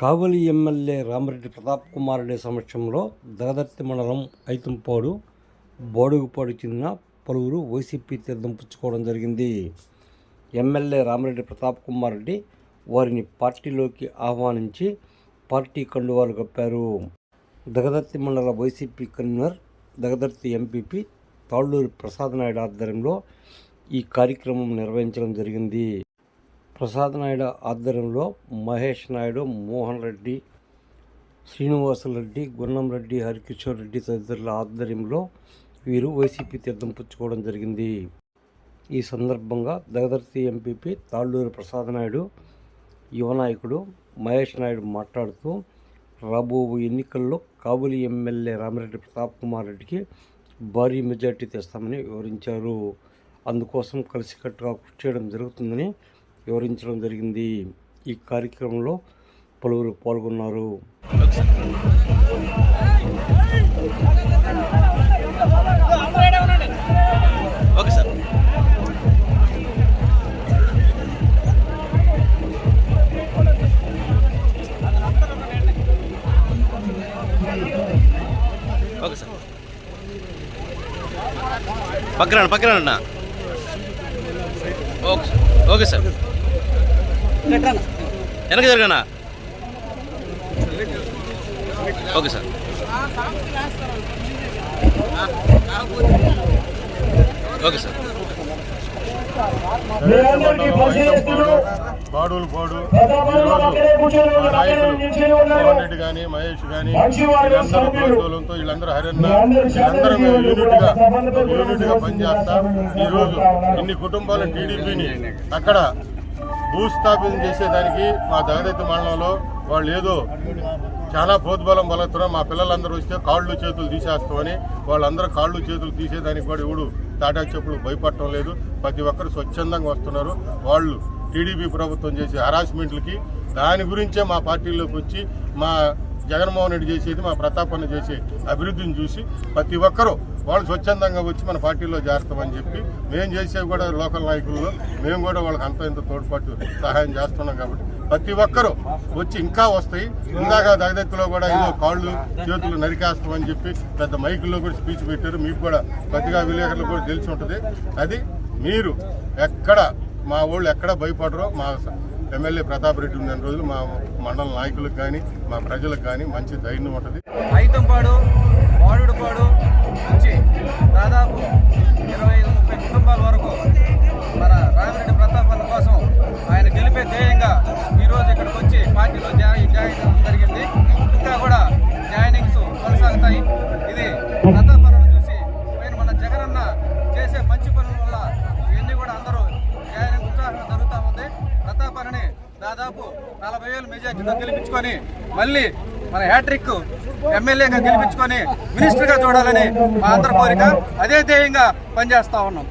కావలి MLA Ramareddy Pratap Kumar Reddy సమక్షంలో దగదర్తి మండలం ఐతంపాడు బోడుగుపాడు చెందిన పలువురు వైసీపీ తీర్థం పుచ్చుకోవడం జరిగింది. ఎమ్మెల్యే రామరెడ్డి ప్రతాప్ కుమార్ రెడ్డి వారిని పార్టీలోకి ఆహ్వానించి పార్టీ కండువాలు కప్పారు. దగదర్తి మండల YCP convener Dagadarthi MPP Talluri Prasad Naidu ఆధ్వర్యంలో ఈ కార్యక్రమం నిర్వహించడం జరిగింది. ప్రసాద్ నాయుడు ఆధ్వర్యంలో మహేష్ నాయుడు మోహన్ రెడ్డి శ్రీనివాసులరెడ్డి గున్నం రెడ్డి హరికిషోర్ రెడ్డి తదితరుల ఆధ్వర్యంలో వీరు వైసీపీ తీర్థం పుచ్చుకోవడం జరిగింది. ఈ సందర్భంగా దగదర్తి ఎంపీపీ తాళ్ళూరి ప్రసాద్ నాయుడు యువ నాయకుడు మహేష్ నాయుడు మాట్లాడుతూ రాబో ఎన్నికల్లో కాబూలి ఎమ్మెల్యే రామిరెడ్డి ప్రతాప్ కుమార్ రెడ్డికి భారీ మెజార్టీ తెస్తామని వివరించారు. అందుకోసం కలిసికట్టుగా కృషి చేయడం జరుగుతుందని వివరించడం జరిగింది. ఈ కార్యక్రమంలో పలువురు పాల్గొన్నారు. Okay sir. Okay sir. పక్కన పక్కన అన్న. Okay okay sir. వెనక జరగనా? Okay sir. Okay sir. బాడులు Mohan Reddy కానీ మహేష్ కానీ వీళ్ళందరూ ప్రోత్సాహంతో వీళ్ళందరూ హరన్న. వీళ్ళందరూ మేము యూనిట్గా యూనిట్గా పనిచేస్తా. ఈరోజు ఇన్ని కుటుంబాలు టీడీపీని అక్కడ భూస్థాపితం చేసేదానికి మా దగదత్తి మండలంలో వాళ్ళు ఏదో చాలా ప్రోద్బలం బలవుతున్నారు మా పిల్లలందరూ వస్తే కాళ్ళు చేతులు తీసేస్తామని వాళ్ళందరూ కాళ్ళు చేతులు తీసేదానికి కూడా ఎవడు తాటా చెప్పులు భయపడటం లేదు. ప్రతి ఒక్కరు స్వచ్ఛందంగా వస్తున్నారు. వాళ్ళు టీడీపీ ప్రభుత్వం చేసే హరాస్మెంట్లకి దాని గురించే మా పార్టీలోకి వచ్చి మా జగన్మోహన్ రెడ్డి చేసేది మా ప్రతాపన్న చేసే అభివృద్ధిని చూసి ప్రతి ఒక్కరూ వాళ్ళు స్వచ్ఛందంగా వచ్చి మన పార్టీలో చేస్తామని చెప్పి మేము చేసేవి కూడా లోకల్ నాయకుల్లో మేము కూడా వాళ్ళకి అంత ఇంత తోడ్పాటు సహాయం చేస్తున్నాం కాబట్టి ప్రతి ఒక్కరూ వచ్చి ఇంకా వస్తాయి. ఇందాక దగదెత్తులో కూడా ఏదో కాళ్ళు చేతులు నరికేస్తామని చెప్పి పెద్ద మైకుల్లో కూడా స్పీచ్ పెట్టారు. మీకు కూడా పత్రికా విలేకరులు కూడా తెలిసి ఉంటుంది. అది మీరు ఎక్కడ మా వాళ్ళు ఎక్కడ భయపడరో మా ఎమ్మెల్యే ప్రతాప్ రెడ్డి ఉన్న రోజులు మా మండల నాయకులకు కానీ మా ప్రజలకు కానీ మంచి ధైర్యం ఉంటుంది. ఐతంపాడు వాడుడుపాడు మంచి. దాదాపు నలభై వేలు మెజార్టీతో గెలిపించుకొని మళ్ళీ మన హ్యాట్రిక్ ఎమ్మెల్యేగా గెలిపించుకొని మినిస్టర్గా చూడాలని మా అందరి కోరిక. అదే ధ్యేయంగా పనిచేస్తూ ఉన్నాం.